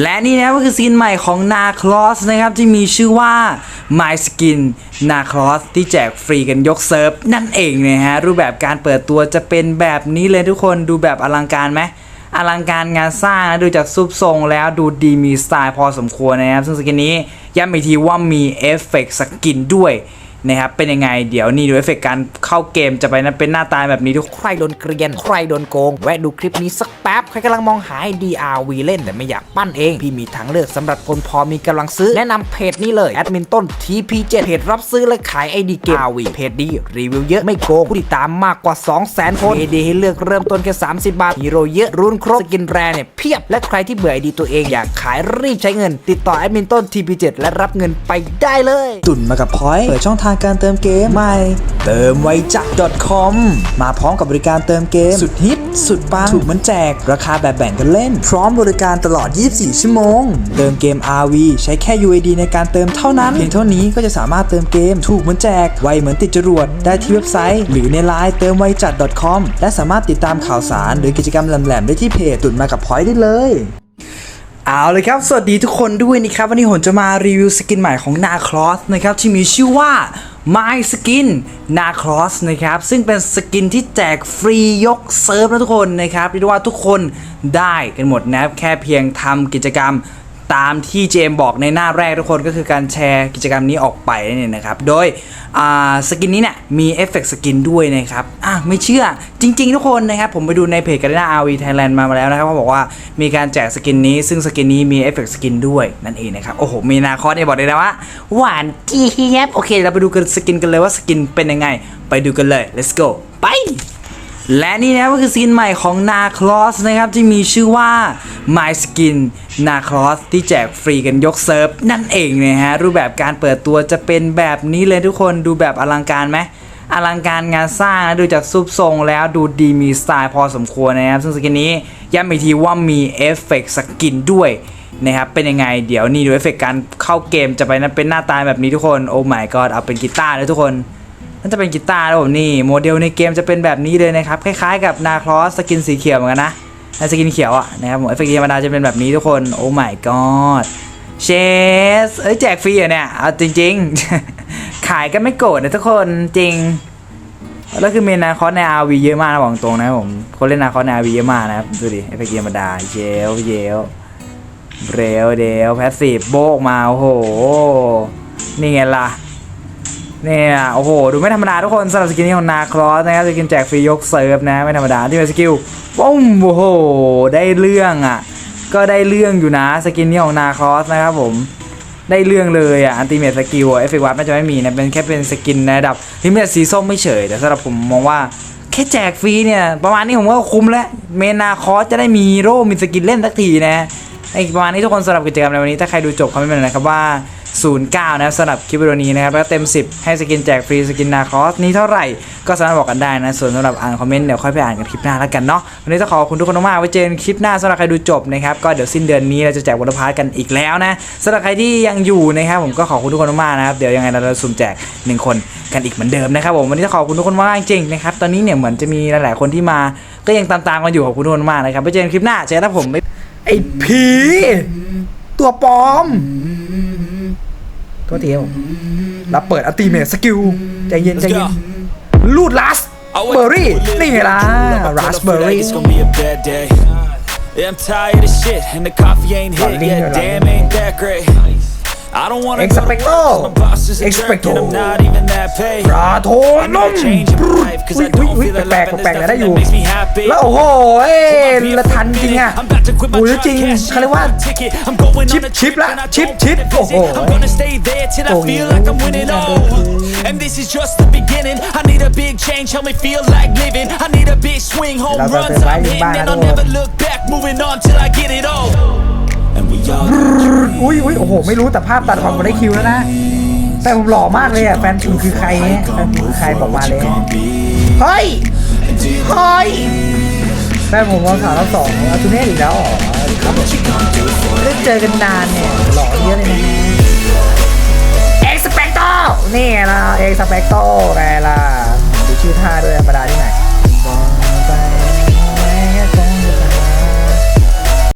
และนี่นะก็คือสกินใหม่ของ Narcross นะครับ ที่มีชื่อว่า My Skin Narcross ที่แจกฟรีกันยกเซิร์ฟ นั่นเองนะฮะ รูปแบบการเปิดตัวจะเป็นแบบนี้เลยทุกคนดูแบบอลังการไหมอลังการงานสร้างนะดูจากซุปทรงแล้วดูดีมีสไตล์พอสมควรนะครับ ซึ่งสกินนี้ย้ำอีกทีว่ามีเอฟเฟกต์สกินด้วย นะครับเป็นยังไงเดี๋ยวนี่ดูเอฟเฟกต์การเข้าเกมจะไปนะเป็นหน้าตาแบบนี้ทุกคนใครโดนเกรียน ใครโดนโกง แวะดูคลิปนี้สักแป๊บ ใครกำลังมองหาไอ DRV เล่นแต่ไม่อยากปั้นเอง พี่มีทางเลือกสำหรับคนพอมีกำลังซื้อ แนะนำเพจนี้เลยแอดมินต้น TP7 เพจรับซื้อและขายไอดีเกม RV เพจดีรีวิวเยอะไม่โกงผู้ติดตามมากกว่า 200,000 คนเอดีให้เลือกเริ่มต้นแค่30 บาทฮีโร่เยอะรุ่นครบสกินแรเนี่ยเพียบและใครที่เบื่อไอดีตัวเองอยากขายรีบใช้เงิน ติดต่อแอดมินต้น TP7 และรับเงินไปได้เลยตุ่นมากับพอยต์เปิดช่องทางการเติมเกมใหม่ เติมไวจัด .com มาพร้อมกับบริการเติมเกม สุดฮิต สุดปัง ถูกเหมันแจก ราคาแบบแบ่งกันเล่น พร้อมบริการตลอด 24 ชั่วโมง เติมเกม RV ใช้แค่ UID ในการเติมเท่านั้นเพียงเท่านี้ก็จะสามารถเติมเกม ถูกเหมือนแจก ไวเหมือนติดจรวด ได้ที่เว็บไซต์ หรือในไลน์เติมไวจัด .com และสามารถติดตามข่าวสาร หรือกิจกรรมแหลมๆได้ที่เพจตุ่นมากับพอยต์ได้เลยเอาเลยครับ สวัสดีทุกคนด้วยนะครับ วันนี้ผมจะมารีวิวสกินใหม่ของ Narcross นะครับ ที่มีชื่อว่า My Skin n a c r o s s นะครับ ซึ่งเป็นสกินที่แจกฟรียกเซิร์ฟนะทุกคนนะครับเรียกว่าทุกคนได้กันหมดนะครับ แค่เพียงทำกิจกรรม ตามที่เจมบอกในหน้าแรกทุกคนก็คือการแชร์กิจกรรมนี้ออกไปนั่นะครับ โดยสกินนี้เนี่ยมีเอฟเฟกต์สกินด้วยนะครับอะไม่เชื่อจริง ๆ ทุกคนนะครับ ผมไปดูในเพจกันหน้า RV Thailand มาแล้วนะครับเขาบอกว่ามีการแจกสกินนี้ ซึ่งสกินนี้มีเอฟเฟกต์สกินด้วยนั่นเองนะครับ โอ้โห มีนาคอสเนี่ยบอกเลยนะว่า หวานเจี๊ยบโอเคเราไปดูกันสกินกันเลยว่าสกินเป็นยังไง ไปดูกันเลย let's go ไป และนี่นะก็คือสกินใหม่ของ Narcross นะครับที่มีชื่อว่า My Skin Narcross ที่แจกฟรีกันยกเซิร์ฟนั่นเองนะฮะรูปแบบการเปิดตัวจะเป็นแบบนี้เลยทุกคนดูแบบอลังการไหมอลังการงานสร้างนะดูจากซุปทรงแล้วดูดีมีสไตล์พอสมควรนะครับ ซึ่งสกินนี้ย้ำอีกทีว่ามีเอฟเฟกต์สกินด้วยนะครับเป็นยังไงเดี๋ยวนี่ดูเอฟเฟกต์การเข้าเกมจะไปนะเป็นหน้าตาแบบนี้ทุกคนโอ้ my god เอาเป็นกีตาร์เลยทุกคน นั่นจะเป็นกีตาร์นะผมนี่โมเดลในเกมจะเป็นแบบนี้เลยนะครับ คล้ายๆกับนาคลอสสกินสีเขียวเหมือนกันนะในสกินเขียวอะนะครับผมเอฟเฟกต์ธรรมดาจะเป็นแบบนี้ทุกคน โอ้ my god เชสเอ้ยแจกฟรีเหรอเนี่ยเอาจริง ๆ ขายกันไม่โกรธนะทุกคนจริงแล้วคือเมนนาคอสใน RV เยอะมากนะบอกตรงนะผมคนเล่นนาคอสใน RV เยอะมากนะครับดูดิเอฟเฟกต์ธรรมดาเจลเจลเรลเดลแพสซีฟโบกมาโอ้โหนี่ไงล่ะ เนี่ย โอ้โห ดูไม่ธรรมดาทุกคนสำหรับสกินนี้ของนาครอสนะครับสกินแจกฟรียกเซิร์ฟนะ ไม่ธรรมดาที่เป็นสกิลปุ้มโอ้โห ได้เรื่องอะ ก็ได้เรื่องอยู่นะสกินนี้ของนาครอสนะครับผมได้เรื่องเลยอะอันติเมทสกิลเอฟเฟกต์วัดน่าจะไม่มีนะเป็นแค่เป็นสกินในระดับที่มีสีส้มไม่เฉย แต่สำหรับผมมองว่าแค่แจกฟรีเนี่ย ประมาณนี้ผมก็คุ้มแล้ว เมนาคอสจะได้มีโร่มีสกินเล่นสักทีนะ ประมาณนี้ทุกคนสำหรับกิจกรรมในวันนี้ถ้าใครดูจบคอมเมนต์มาหน่อยนะครับว่า 09 นะครับสำหรับคลิปวิดีโอนี้นะครับแล้วเต็ม 10 ให้สกินแจกฟรีสกินนาคอสนี้เท่าไหร่ก็สามารถบอกกันได้นะ ส่วนสำหรับอ่านคอมเมนต์เดี๋ยวค่อยไปอ่านกันคลิปหน้าแล้วกันเนาะวันนี้ต้องขอบคุณทุกคนมากๆไว้เจอกันคลิปหน้าสำหรับใครดูจบนะครับก็เดี๋ยวสิ้นเดือนนี้เราจะแจกวอลพาร์กันอีกแล้วนะสำหรับใครที่ยังอยู่นะครับผมก็ขอบคุณทุกคนมากๆนะครับเดี๋ยวยังไงเราจะสุ่มแจกหนึ่งคนกันอีกเหมือนเดิมนะครับผมวันนี้ต้องขอบคุณทุกคนมากจริงนะครับตอนนี้เนี่ยเหมือนจะมีหลายๆคนที่มาก็ยังตามๆกันอยู่ขอบคุณทุกคนมากนะครับไว้เจอกันคลิปหน้าเจอกันผม ไอ้ผี ตัวปลอมตัวเดียวเราเปิดอัลติเมทสกิลใจเย็นใจเย็นลูดลัสเบอร์รี่นี่ไงล่ะราสเบอร์รี่ It's gonna be a bad day. Yeah, I'm tired of shit, and the coffee ain't hit Lalinho, yet. Damn, lalinho. ain't that great. I don't wanna go to work Expecto. 'cause my boss is a jerk Expecto. and I'm not even that paid. ปลาโท I น need ม a change in my life 'cause I อุ้ย don't อุ้ย feel แปลก alive and แปลก there's ๆได้ nothing อยู่ that makes me happy. แล้วโอ้โหเอ้ยละทั นจริงอะ I'm about to quit my อุ้ย job, จริง cash เขาเรียกว่า in my ticket. I'm going ชิป on a ชิป trip ละ and I ชิป don't ชิป wanna โอ้โห visit. I'm gonna stay there till I โอ้โห feel like I'm winning all. And this is just the beginning. I need a big change, help me feel like living. I need a big swing, home เราจะ runs เป็นไว้ I'm ถึง hitting, บ้าน and นะ I'll ทุกคน never look back. Moving on till I get it all. And we all อุ้ยอุ้ยโอ้โห ไม่รู้แต่ภาพตัดความก็ได้คิวแล้วนะ แต่ผมหล่อมากเลยอะ แฟนคุณคือใครเนี่ยแฟนคุณคือใครบอกมาเลย เฮ้ย เฮ้ย แฟนผมวันสาวเราสองอาทูเน่อีกแล้วเหรอครับผมไม่ได้เจอกันนานเนี่ยหล่อเยอะเลยนะเอ็กซ์เปกโตนี่ไงล่ะเอ็กซ์เปกโตไงล่ะดูชื่อท่าด้วยธรรมดาที่ไหน